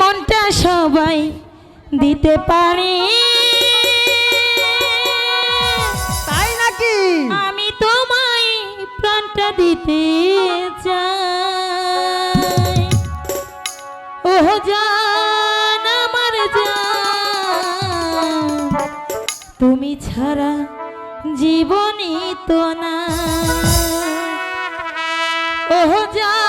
মনটা সবাই দিতে পারি। তাই নাকি? আমি তোমায় প্রাণটা দিতে চাই। ও জান আমার জান তুমি ছাড়া জীবনই তো না ও জান